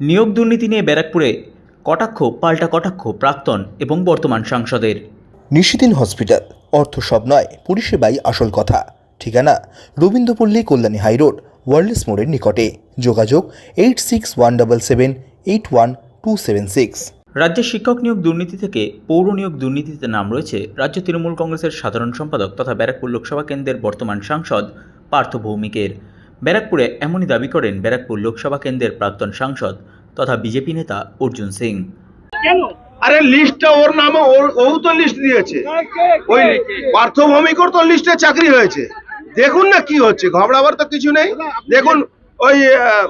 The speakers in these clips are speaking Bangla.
নিয়োগ দুর্নীতি নিয়ে ব্যারাকপুরে কটাক্ষ পাল্টা কটাক্ষ প্রাক্তন এবং বর্তমান সাংসদের। নিশিদিন হসপিটাল অর্থ সব নয় পরিষেবাই আসল কথা। ঠিকানা রবীন্দ্রপল্লী কল্যাণী হাইরোড ওয়ার্ল্ডস মোড়ের নিকটে। যোগাযোগ eight six one double seven eight one two seven six. রাজ্যের শিক্ষক নিয়োগ দুর্নীতি থেকে পৌর নিয়োগ দুর্নীতিতে নাম রয়েছে রাজ্য তৃণমূল কংগ্রেসের সাধারণ সম্পাদক তথা ব্যারাকপুর লোকসভা কেন্দ্রের বর্তমান সাংসদ পার্থ ভৌমিকের। ব্যারাকপুরে এমনই দাবি করেন ব্যারাকপুর লোকসভা কেন্দ্রের প্রাক্তন সাংসদ তথা বিজেপি নেতা অর্জুন সিং। আরে লিস্টটা ওর নামে ওর ও তো লিস্ট দিয়েছে ওই পার্থভূমিকর তো লিস্টে চাকরি হয়েছে। দেখুন না কি হচ্ছে ঘবড়াবার তো কিছু নেই। দেখুন ওই আহ,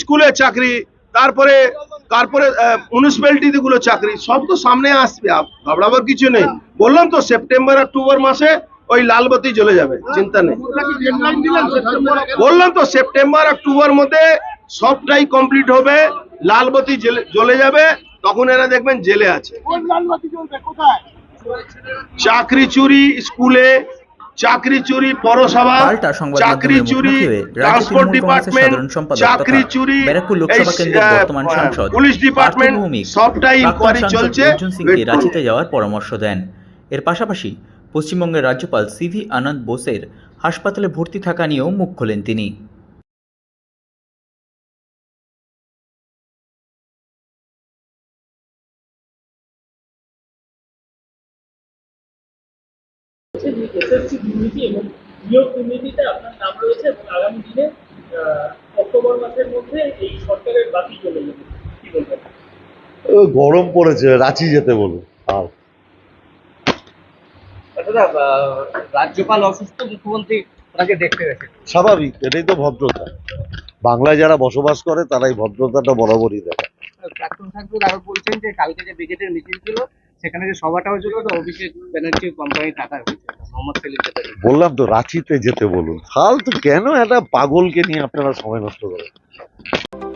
স্কুলে চাকরি তারপরে তারপরে মিউনিসিপ্যালিটি গুলো চাকরি সব তো সামনে আসবে ঘবড়াবার কিছু নেই। বললাম তো সেপ্টেম্বর অক্টোবর মাসে ওই লালবতি জ্বলে যাবে চিন্তা নেই। বললাম তো সেপ্টেম্বর অক্টোবর মধ্যে সবটাই কমপ্লিট হবে লালবতি জ্বলে- যাবে তখন এরা দেখবেন জেলে আছে। চাকরি চুরি স্কুলে চাকরি চুরি পৌরসভা চাকরি চুরি ট্রান্সপোর্ট ডিপার্টমেন্ট চাকরি চুরি পুলিশ ডিপার্টমেন্ট সবটাই ইনকোয়ারি চলছে। রাঁচিতে যাওয়ার পরামর্শ দেন। এর পাশাপাশি পশ্চিমবঙ্গের রাজ্যপাল সিভি আনন্দ বোসের হাসপাতালে ভর্তি থাকা নিয়েও মুখ খোলেন তিনি। গরম পড়েছে, রাঁচি যেতে বলুন। রাজ্যপাল অসুস্থ মুখ্যমন্ত্রী ওনাকে দেখতে গেছে। স্বাভাবিক এটাই তো ভদ্রতা। বাংলায় যারা বসবাস করে তারাই ভদ্রতাটা বরাবরই দেখায়। প্রাক্তন ঠাকুর আরও বলছেন যে কালকে যে ব্রিগেডের মিছিল ছিল সেখানে যে সভাটা হয়েছিল তো অভিষেক ব্যানার্জি কোম্পানি টাকা মোহাম্মদ সেলিম বললাম তো রাঁচিতে যেতে বলুন। ফালতু কেন একটা পাগলকে নিয়ে আপনারা সময় নষ্ট করেন?